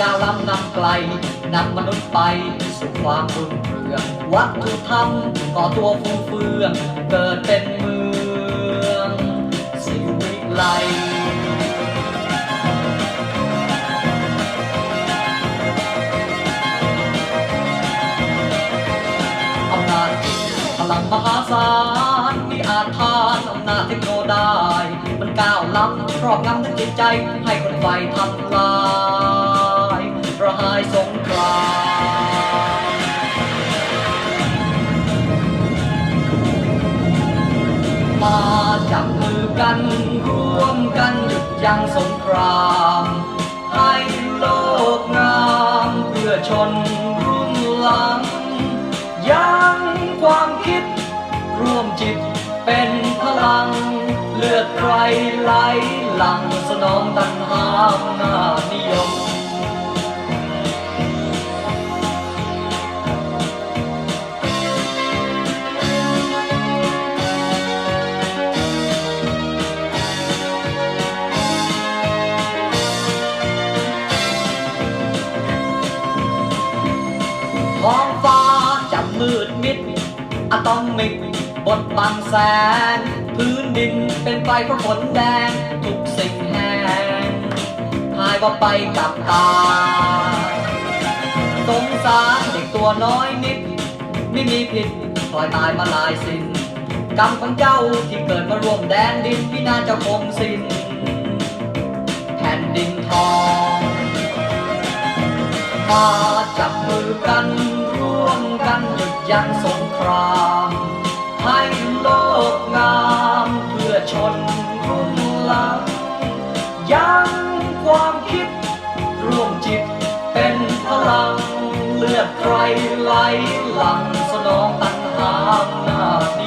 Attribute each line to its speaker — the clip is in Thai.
Speaker 1: ก้าวล้ำนำไกลนำมนุษย์ไปสู่ความรุ่งเรือง วัฒนธรรมก่อตัวฟูเฟือง เกิดเป็นเมืองสิวิไลอำนาจพลังมหาศาลมีอาจทานอำนาจเทคโนได้ มันก้าวล้ำครอบงำทั้งจิตใจ ให้คนไฟทำลาย สงครามมาจับมือกันร่วมกันหยุดยั้งสงคราม ให้โลกงามเพื่อชนรุ่นหลัง ยังความคิด ร่วมจิตเป็นพลัง เลือดใครไหลหลังสนองตันหาหน้า ท้องฟ้าจะมืดมิดอะตอมิกบดบังแสง พื้นดินเป็นไฟเพราะฝนแดง ทุกสิ่งแห้งหายว่าไปกับตา สงสารเด็กตัวน้อยนิด ไม่มีผิดปล่อยตายมาหลายสิ้นกรรมของเจ้าที่เกิดมาร่วมแดนดินพินาศจะคงสิ้นแผ่นดินทองมาจับมือกัน ยันหยุดยั้งสงคราม ให้โลกงามเพื่อชนรุ่นหลังยังความคิดร่วมจิตเป็นพลัง เลือดใครไหลหลังสนองตัณหาหน้า